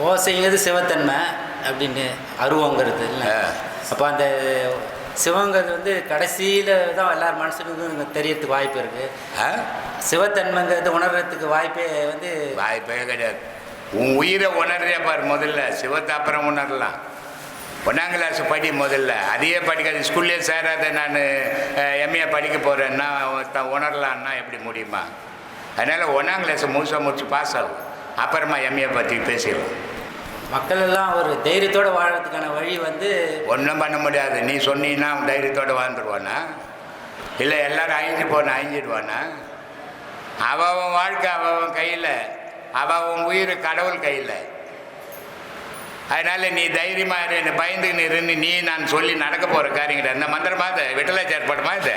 ஓசைங்கிறது சிவத்தன்மை அப்படின்னு அருவங்கிறது இல்லை அப்போ அந்த சிவங்கிறது வந்து கடைசியில் தான் எல்லார் மனசுக்கும் தெரியறதுக்கு வாய்ப்பு இருக்குது ஆ? சிவத்தன்மைங்கிறது உணர்றதுக்கு வாய்ப்பே வந்து வாய்ப்பே கிடையாது. உன் உயிரை உணர்றே பாரு முதல்ல. சிவத்தை அப்புறம் உணரலாம். ஒன்றாம் கிளாஸ் படி முதல்ல. அதையே படிக்காது ஸ்கூல்லே சேராத நான் எம்ஏ படிக்க போகிறேன்னா உணரலான்னா எப்படி முடியுமா? அதனால் ஒன்றாம் கிளாஸ் முழுசாக முடிச்சு பாஸ் ஆகும். அப்புறமா எம்ஏ பற்றி பேசிடலாம். மக்கள் எல்லாம் ஒரு தைரியத்தோடு வாழறதுக்கான வழி வந்து ஒன்றும் பண்ண முடியாது. நீ சொன்னீன்னா அவன் தைரியத்தோடு வாழ்ந்துருவானா? இல்லை எல்லாரும் அழிஞ்சு போன அழிஞ்சிடுவானா அவன் வாழ்க்கை அவன் கையில். அவன் உயிர் கடவுள் கையில். அதனால நீ தைரியமாக இரு என்னை பயந்துக்கின்னு இருந்து நீ நான் சொல்லி நடக்க போகிற காரியங்கிட்ட. இந்த மந்திரமா இது? விட்டலாச்சார் படமா இது?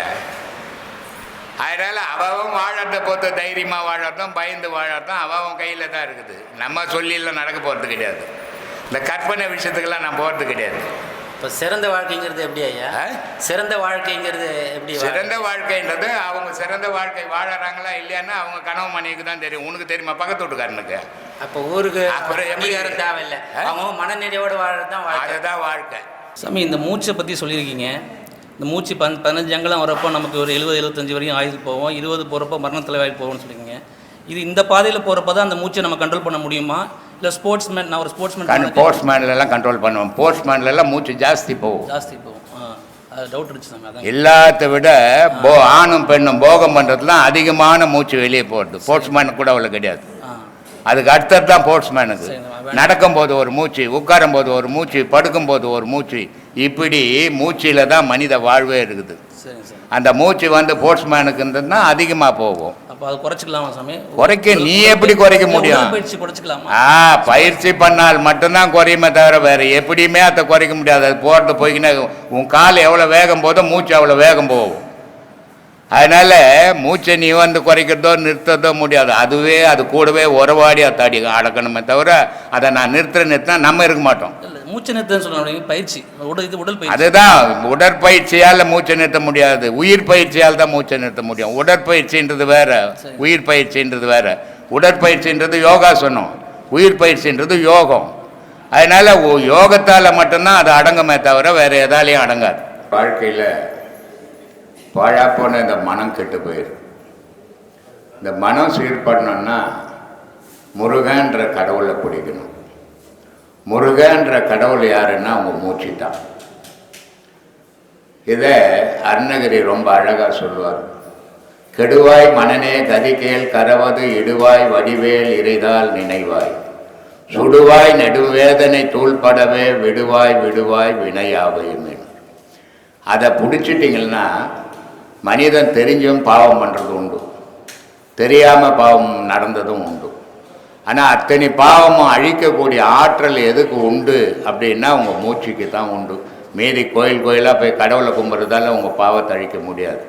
அதனால் அவன் வாழறத பொறுத்த தைரியமாக வாழறதும் பயந்து வாழறதும் அவன் கையில் தான் இருக்குது. நம்ம சொல்லிலாம் நடக்க போகிறது கிடையாது. இந்த கற்பனை விஷயத்துக்கெல்லாம் நான் போகிறது கிடையாது. இப்போ சிறந்த வாழ்க்கைங்கிறது எப்படி ஐயா? சிறந்த வாழ்க்கைங்கிறது எப்படி சிறந்த வாழ்க்கைன்றது அவங்க சிறந்த வாழ்க்கை வாழறாங்களா இல்லையான்னு அவங்க கனவு மணிக்கு தான் தெரியும். உனக்கு தெரியுமா? பக்கத்து வீட்டுக்காரனுக்கு. அப்போ ஊருக்கு அப்புறம் எப்படி? தேவையில்லை? அவங்க மனநிறைவோடு வாழறது தான் வாழ்க்கை. அதுதான் வாழ்க்கை. சாமி இந்த மூச்சை பற்றி சொல்லியிருக்கீங்க. இந்த மூச்சு பன் பதினஞ்சு அங்கலம் வரப்போ நமக்கு ஒரு எழுபது எழுபத்தஞ்சு வரையும் ஆயுது போவோம் இருபது போகிறப்போ மரணத்தில் வாயில் போவோம்னு சொல்லியிருக்கீங்க. இது இந்த பாதையில் போகிறப்ப தான் அந்த மூச்சை நம்ம கண்ட்ரோல் பண்ண முடியுமா? இல்லை ஸ்போர்ட்ஸ் மேன் நான் ஒரு ஸ்போர்ட்ஸ் கண் மேன் போஸ்ட்மேன்லாம் கண்ட்ரோல் பண்ணுவோம். போஸ்ட்மேன்லாம் மூச்சு ஜாஸ்தி போகும். ஜாஸ்தி போகும். டவுட் இருந்துச்சு எல்லாத்த விட போ ஆணும் பெண்ணும் போகம் பண்ணுறதுலாம் அதிகமான மூச்சு வெளியே போகிறது போஸ்ட்மேனுக்கு கூட அவ்வளோ கிடையாது. அதுக்கு அடுத்தது தான் வேணாம். நடக்கும்போது ஒரு மூச்சு உட்காரும்போது ஒரு மூச்சு படுக்கும்போது ஒரு மூச்சு. இப்படி மூச்சில் தான் மனித வாழ்வே இருக்குது. அந்த மூச்சு வந்து போஸ்ட்மேனுக்கு இருந்ததுன்னா அதிகமாக போகும். அப்போ அது குறைச்சிக்கலாமா சாமி? குறைக்க நீ எப்படி குறைக்க முடியும்? உடற்பயிற்சி குறைச்சிக்கலாமா? ஆ பயிற்சி பண்ணால் மட்டும்தான் குறையுமே தவிர வேற எப்படியுமே அதை குறைக்க முடியாது. அது போகிறது போய்க்கினே உன் கால் எவ்வளோ வேகம் போதோ மூச்சு அவ்வளோ வேகம் போகும். அதனால மூச்சை நீ வந்து குறைக்கிறதோ நிறுத்ததோ முடியாது. அதுவே அது கூடவே உறவாடி அத்தாடி அடக்கணுமே தவிர அதை நான் நிறுத்துற நிறுத்தினா நம்ம இருக்க மாட்டோம். மூச்சு நிறுத்தன்னு சொல்லுவாங்க. பயிற்சி. உடல் இது உடல் பயிற்சி. அதுதான். உடற்பயிற்சியால் மூச்சை நிறுத்த முடியாது. உயிர் பயிற்சியால் தான் மூச்சை நிறுத்த முடியும். உடற்பயிற்சின்றது வேற. உயிர் பயிற்சின்றது வேற. உடற்பயிற்சின்றது யோகாசனம் உயிர் பயிற்சின்றது யோகம். அதனால யோகத்தால மட்டும்தான் அது அடங்குமே தவிர வேற எதாலையும் அடங்காது. வாழ்க்கையில் பாழாப்போன இந்த மனம் கெட்டு போயிடும் இந்த மனம் சீர்படணும்னா முருகன்ற கடவுளை பிடிக்கணும். முருகன்ற கடவுள் யாருன்னா அவங்க மூச்சு தான் இதை அருணகிரி ரொம்ப அழகாக சொல்லுவார். கெடுவாய் மனநே கதிகேல் கரவது இடுவாய் வடிவேல் இறைதால் நினைவாய். சுடுவாய் நெடுவேதனை தூள்படவே விடுவாய் விடுவாய் வினையாவையுமே. அதை பிடிச்சிட்டிங்கன்னா மனிதன் தெரிஞ்சும் பாவம் பண்ணுறது உண்டு. தெரியாமல் பாவம் நடந்ததும் உண்டு. ஆனால் அத்தனை பாவமும் அழிக்கக்கூடிய ஆற்றல் எதுக்கு உண்டு அப்படின்னா உங்கள் மூச்சுக்கு தான் உண்டு. மீதி கோயில் கோயிலாக போய் கடவுளை கும்பிட்றதால உங்கள் பாவத்தை அழிக்க முடியாது.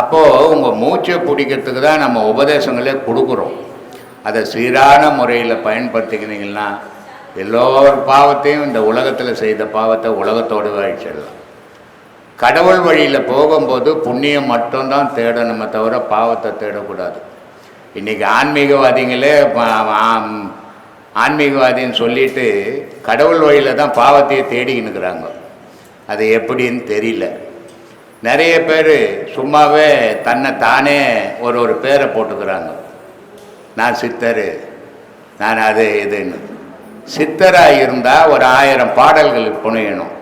அப்போது உங்கள் மூச்சை பிடிக்கிறதுக்கு தான் நம்ம உபதேசங்களே கொடுக்குறோம். அதை சீரான முறையில் பயன்படுத்திக்கினீங்கன்னா எல்லோர் பாவத்தையும் இந்த உலகத்தில் செய்த பாவத்தை உலகத்தோடு அழிச்சிடலாம். கடவுள் வழியில் போகும்போது புண்ணியம் மட்டும்தான் தேடணுமே தவிர பாவத்தை தேடக்கூடாது. இன்றைக்கி ஆன்மீகவாதிங்களே ஆன்மீகவாதின்னு சொல்லிட்டு கடவுள் வழியில் தான் பாவத்தையே தேடிக்கின்னுக்குறாங்க. அது எப்படின்னு தெரியல. நிறைய பேர் சும்மாவே தன்னை தானே ஒரு ஒரு பேரை போட்டுக்கிறாங்க. நான் சித்தர் நான் அது இதுன்னு. சித்தராக இருந்தால் ஒரு ஆயிரம் பாடல்கள் புனையணும்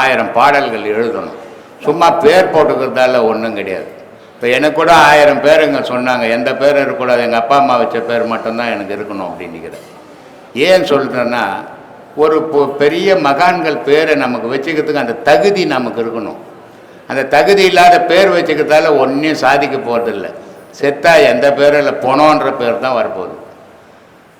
ஆயிரம் பாடல்கள் எழுதணும். சும்மா பேர் போட்டுக்கிறதால ஒன்றும் கிடையாது. இப்போ எனக்கு கூட ஆயிரம் பேருங்க சொன்னாங்க. எந்த பேரும் இருக்கக்கூடாது. எங்கள் அப்பா அம்மா வச்ச பேர் மட்டும்தான் எனக்கு இருக்கணும் அப்படின்னுக்கிறேன். ஏன் சொல்கிறேன்னா ஒரு பொ- பெரிய மகான்கள் பேரை நமக்கு வச்சுக்கிறதுக்கு அந்த தகுதி நமக்கு இருக்கணும். அந்த தகுதி இல்லாத பேர் வச்சுக்கிறதால ஒன்றையும் சாதிக்க போகிறதில்ல செத்தா எந்த பேரும் இல்லை பொணோன்ற பேர் தான் வரப்போகுது.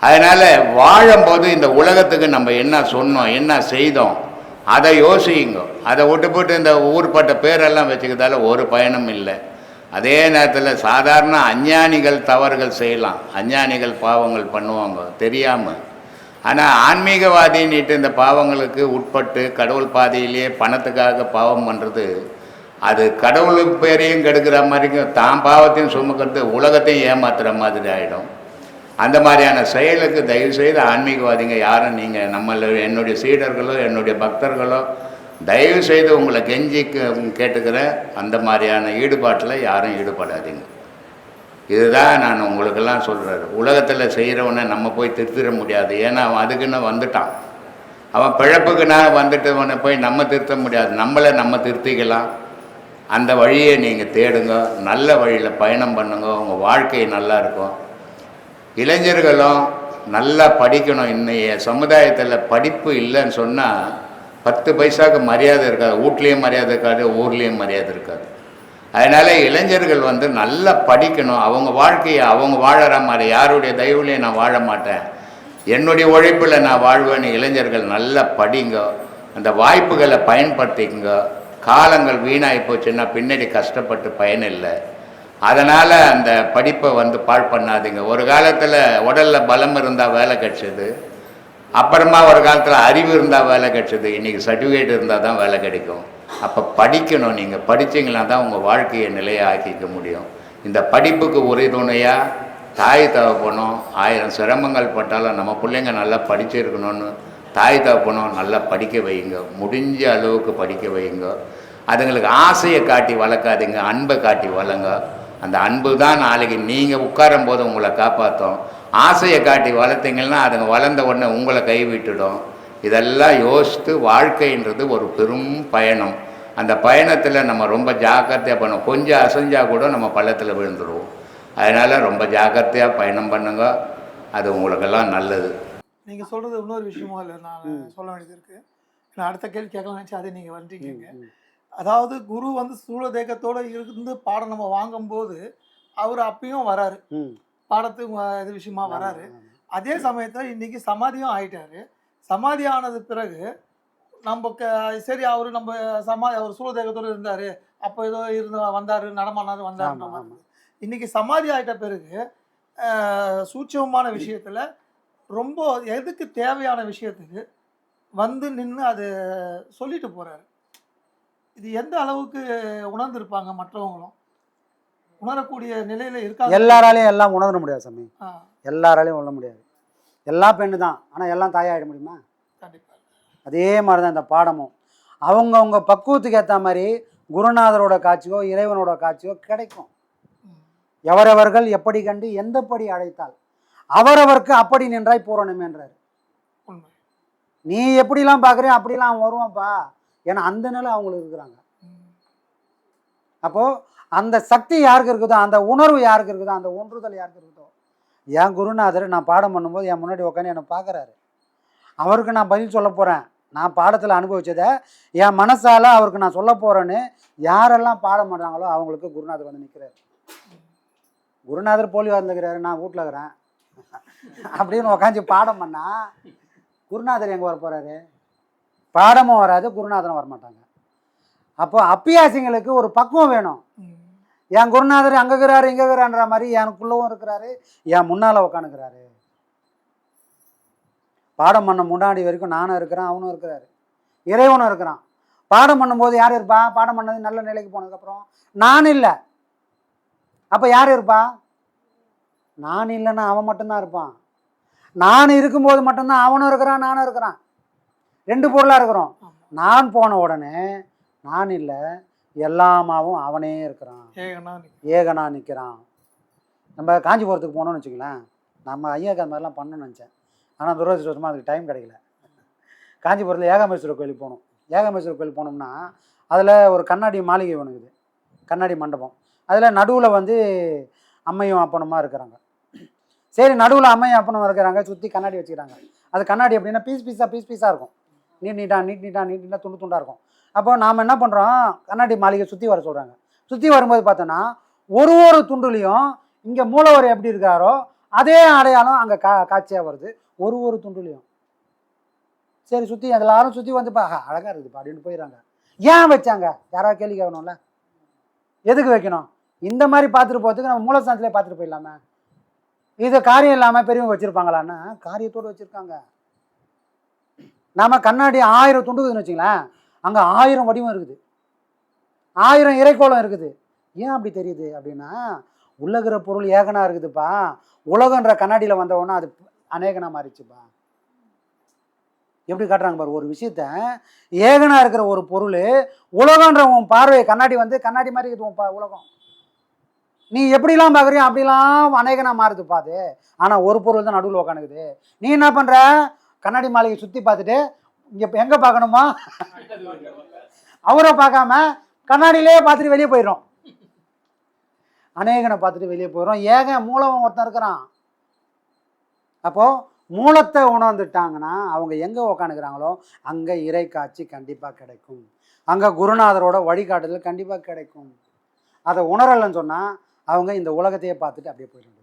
அதனால் வாழும்போது இந்த உலகத்துக்கு நம்ம என்ன சொன்னோம் என்ன செய்தோம் அதை யோசிங்க அதை விட்டு போட்டு இந்த ஊர்பட்ட பேரெல்லாம் வச்சுக்கிறதால ஒரு பயனும் இல்லை. அதே நேரத்தில் சாதாரண அஞ்ஞானிகள் தவறுகள் செய்யலாம். அஞ்ஞானிகள் பாவங்கள் பண்ணுவாங்க. தெரியாமல் ஆனால் ஆன்மீகவாதின்னுட்டு இந்த பாவங்களுக்கு உட்பட்டு கடவுள் பாதையிலேயே பணத்துக்காக பாவம் பண்ணுறது அது கடவுள் பேரையும் கெடுக்கிற மாதிரிக்கும் தான் பாவத்தையும் சுமக்கிறது உலகத்தையும் ஏமாத்துகிற மாதிரி ஆகிடும் அந்த மாதிரியான செயலுக்கு தயவு செய்து ஆன்மீகவாதிங்க யாரும் நீங்கள் நம்மள என்னுடைய சீடர்களோ என்னுடைய பக்தர்களோ தயவு செய்து உங்களை கெஞ்சி கே- கேட்டுக்கிறேன் அந்த மாதிரியான ஈடுபாட்டில் யாரும் ஈடுபடாதீங்க. இதுதான் நான் உங்களுக்கெல்லாம் சொல்கிறாரு உலகத்தில் செய்கிறவனை நம்ம போய் திருத்திட முடியாது. ஏன்னா அவன் அதுக்குன்னு வந்துட்டான். அவன் பிழப்புக்குன்னா வந்துட்டவனை போய் நம்ம திருத்த முடியாது. நம்மளை நம்ம திருத்திக்கலாம். அந்த வழியை நீங்கள் தேடுங்க. நல்ல வழியில் பயணம் பண்ணுங்க. உங்கள் வாழ்க்கை நல்லா இருக்கும். இளைஞர்களும் நல்லா படிக்கணும். இன்னைய சமுதாயத்தில் படிப்பு இல்லைன்னு சொன்னால் பத்து பைசாவுக்கு மரியாதை இருக்காது. வீட்லேயும் மரியாதை இருக்காது ஊர்லேயும் மரியாதை இருக்காது. அதனால் இளைஞர்கள் வந்து நல்லா படிக்கணும். அவங்க வாழ்க்கையை அவங்க வாழற மாதிரி யாருடைய தயவுலையும் நான் வாழ மாட்டேன். என்னுடைய உழைப்பில் நான் வாழ்வேன்னு இளைஞர்கள் நல்லா படிங்க. அந்த வாய்ப்புகளை பயன்படுத்திக்கங்க. காலங்கள் வீணாகி போச்சுன்னா பின்னாடி கஷ்டப்பட்டு பயன் இல்லை. அதனால் அந்த படிப்பை வந்து பாழ் பண்ணாதீங்க. ஒரு காலத்தில் உடலில் பலம் இருந்தால் வேலை கிடச்சிது. அப்புறமா ஒரு காலத்தில் அறிவு இருந்தால் வேலை கிடச்சிது. இன்றைக்கி சர்டிஃபிகேட் இருந்தால் தான் வேலை கிடைக்கும். அப்போ படிக்கணும். நீங்கள் படிச்சீங்களா தான் உங்கள் வாழ்க்கையை நிலையாக்கிக்க முடியும். இந்த படிப்புக்கு உறுதுணையாக தாய் தகப்பனும் ஆயிரம் சிரமங்கள் பட்டாலும் நம்ம பிள்ளைங்க நல்லா படிச்சிருக்கணும்னு தாய் தகப்பனும் நல்லா படிக்க வைங்க. முடிஞ்ச அளவுக்கு படிக்க வைங்க. அதுங்களுக்கு ஆசையை காட்டி வளர்க்காதீங்க. அன்பை காட்டி வளங்க அந்த அன்பு தான் நாளைக்கு நீங்கள் உட்காரும் போது உங்களை காப்பாற்றும் ஆசையை காட்டி வளர்த்தீங்கன்னா அதுங்க வளர்ந்த உடனே உங்களை கைவிட்டுடும். இதெல்லாம் யோசித்து வாழ்க்கைன்றது ஒரு பெரும் பயணம். அந்த பயணத்தில் நம்ம ரொம்ப ஜாக்கிரதையாக பண்ணணும். கொஞ்சம் அசைஞ்சா கூட நம்ம பள்ளத்தில் விழுந்துருவோம். அதனால் ரொம்ப ஜாக்கிரதையாக பயணம் பண்ணுங்க. அது உங்களுக்கெல்லாம் நல்லது. நீங்க சொல்றது இன்னொரு விஷயமும் இல்லை நான் சொல்ல வேண்டியது இருக்கு. நான் அடுத்த கேள்வி கேட்கலாம் நினைச்சு அதை நீங்க வந்துட்டீங்க. அதாவது குரு வந்து சூழ தேக்கத்தோட இருந்து பாடம் நம்ம வாங்கும்போது அவர் அப்பயும் வராரு. வ- இது விஷயமா வராரு. அதே சமயத்துல இன்னைக்கு சமாதியும் ஆயிட்டாரு. சமாதி ஆனது பிறகு நம்ம க- சரி அவரு நம்ம சமாதி அவர் சூழ தேக்கத்தோட இருந்தாரு. அப்போ ஏதோ இருந்து வந்தாரு நடமானாரு வந்தாருன்ற ஆமா, மாதிரி. இன்னைக்கு சமாதி ஆயிட்ட பிறகு ஆஹ், சூட்சமமான விஷயத்துல ரொம்ப எதுக்கு தேவையான விஷயத்துக்கு வந்து நின்று அது சொல்லிட்டு போறாரு. இது எந்த அளவுக்கு உணர்ந்திருப்பாங்க மற்றவங்களும்? உணரக்கூடிய நிலையில இருக்காங்க எல்லாராலையும் எல்லாம் உணர முடியாது சாமி. எல்லாராலையும் உணர முடியாது. எல்லா பெண்ணு தான் ஆனால் எல்லாம் தாயாயிட முடியுமா? கண்டிப்பா. அதே மாதிரி தான் இந்த பாடமும். அவங்கவுங்க பக்குவத்துக்கு ஏற்ற மாதிரி குருநாதரோட காட்சியோ இறைவனோட காட்சியோ கிடைக்கும். எவரவர்கள் எப்படி கண்டு எந்தப்படி அழைத்தால் அவரவருக்கு அப்படி நின்றாய் பூரணமேன்றார் நீ எப்படிலாம் பார்க்குறியோ அப்படிலாம் வருவான்ப்பா. ஏன்னா அந்த நிலை அவங்களுக்கு இருக்கிறாங்க. அப்போது அந்த சக்தி யாருக்கு இருக்குதோ அந்த உணர்வு யாருக்கு இருக்குதோ அந்த ஒன்றுதல் யாருக்கு இருக்குதோ என் குருநாதர் நான் பாடம் பண்ணும்போது என் முன்னாடி உட்காந்து என்னை பார்க்குறாரு அவருக்கு நான் பதில் சொல்ல போகிறேன் நான் பாடத்தில் அனுபவித்ததை என் மனசால் அவருக்கு நான் சொல்ல போகிறேன்னு யாரெல்லாம் பாடம் பண்ணுறாங்களோ அவங்களுக்கு குருநாதர் வந்து நிற்கிறார் குருநாதர் போலி வந்துக்கிறாரு நான் வீட்டில் இருக்கிறேன். அப்படின்னு உக்காந்து பாடம் பண்ணால் குருநாதர் எங்கே வர போகிறாரு பாடமும் வராது குருநாதரும் வரமாட்டாங்க. அப்போ அப்பியாசிங்களுக்கு ஒரு பக்குவம் வேணும். என் குருநாதர் அங்கே இருக்கிறாரு இங்கே இருக்கிறான்ற மாதிரி எனக்குள்ளவும் இருக்கிறாரு என் முன்னால் உட்காந்துக்கிறாரு பாடம் பண்ண முன்னாடி வரைக்கும் நானும் இருக்கிறேன் அவனும் இருக்கிறாரு. இறைவனும் இருக்கிறான். பாடம் பண்ணும்போது யார் இருப்பா? பாடம் பண்ணது நல்ல நிலைக்கு போனதுக்கப்புறம் நான் இல்லை. அப்போ யார் இருப்பா? நான் இல்லைன்னா அவன் மட்டும்தான் இருப்பான். நான் இருக்கும்போது மட்டும்தான் அவனும் இருக்கிறான் நானும் இருக்கிறான். ரெண்டு பொருளாக இருக்கிறோம். நான் போன உடனே நான் இல்லை எல்லாமாவும் அவனே இருக்கிறான். ஏகனா ஏகனா நிற்கிறான் நம்ம காஞ்சிபுரத்துக்கு போனோம்னு வச்சுங்களேன் நம்ம ஐயாக்கு அந்த மாதிரிலாம் பண்ணணும்னு நினச்சேன். ஆனால் துரதிருஷ்டவசமாக அதுக்கு டைம் கிடைக்கல. காஞ்சிபுரத்தில் ஏகாமேஸ்வரர் கோயிலுக்கு போகணும் ஏகாமேஸ்வரர் கோயில் போனோம்னா அதில் ஒரு கண்ணாடி மாளிகை ஒன்றுக்குது கண்ணாடி மண்டபம். அதில் நடுவில் வந்து அம்மையும் அப்பனுமா இருக்கிறாங்க. சரி நடுவில் அம்மையும் அப்பனும் இருக்கிறாங்க சுற்றி கண்ணாடி வச்சுக்கிறாங்க. அது கண்ணாடி எப்படின்னா பீஸ் பீஸாக பீஸ் பீஸாக இருக்கும். நீட் நீட்டாக நீட் நீட்டாக நீட் நீட்டாக துண்டு துண்டாக இருக்கும். அப்போ நாம் என்ன பண்ணுறோம் கண்ணாடி மாளிகை சுற்றி வர சொல்கிறாங்க சுற்றி வரும்போது பார்த்தோன்னா ஒரு ஒரு துண்டுலையும் இங்கே மூலவர் எப்படி இருக்காரோ அதே அடையாளம் அங்கே கா காட்சியாக வருது. ஒரு ஒரு துண்டுலையும். சரி சுற்றி எல்லாரும் சுற்றி வந்து பா அழகாக இருக்குதுப்பா அப்படின்னு போயிடுறாங்க. ஏன் வச்சாங்க? யாராவது கேள்வி கேட்கணும்ல? எதுக்கு வைக்கணும்? இந்த மாதிரி பார்த்துட்டு போகிறதுக்கு நம்ம மூலஸ்தானத்திலே பார்த்துட்டு போயிடலாமே. இது காரியம் இல்லாமல் பெரியவங்க வச்சுருப்பாங்களான்னா காரியத்தோடு வச்சுருக்காங்க. நாம கண்ணாடி ஆயிரம் துண்டுக்குதுன்னு வச்சுங்களேன் அங்கே ஆயிரம் வடிவம் இருக்குது. ஆயிரம் இறைக்கோளம் இருக்குது. ஏன் அப்படி தெரியுது அப்படின்னா உள்ளகிற பொருள் ஏகனா இருக்குதுப்பா. உலகன்ற கண்ணாடியில் வந்த உடனே அது அநேகனா மாறிச்சுப்பா எப்படி காட்டுறாங்க பாரு ஒரு விஷயத்த ஏகனா இருக்கிற ஒரு பொருள் உலகன்ற உன் பார்வை கண்ணாடி வந்து கண்ணாடி மாதிரி இருக்குது உன் பா உலகம். நீ எப்படிலாம் பார்க்குறியோ அப்படிலாம் அநேகனா மாறுதுப்பா அது. ஆனால் ஒரு பொருள் தான் நடுவில் உக்காந்துக்குது. நீ என்ன பண்ணுற கண்ணாடி மாளிகை சுற்றி பார்த்துட்டு இங்கே எங்கே பார்க்கணுமா? அவரை பார்க்காம கண்ணாடியிலே பார்த்துட்டு வெளியே போயிடும் அநேகனை பார்த்துட்டு வெளியே போயிடும் ஏக மூலம் ஒருத்தன் இருக்கிறான். அப்போது மூலத்தை உணர்ந்துட்டாங்கன்னா அவங்க எங்கே உக்காந்துக்கிறாங்களோ அங்கே இறை காட்சி கண்டிப்பாக கிடைக்கும். அங்கே குருநாதரோட வழிகாட்டுதல் கண்டிப்பாக கிடைக்கும். அதை உணரலைன்னு சொன்னால் அவங்க இந்த உலகத்தையே பார்த்துட்டு அப்படியே போயிடுவாங்க.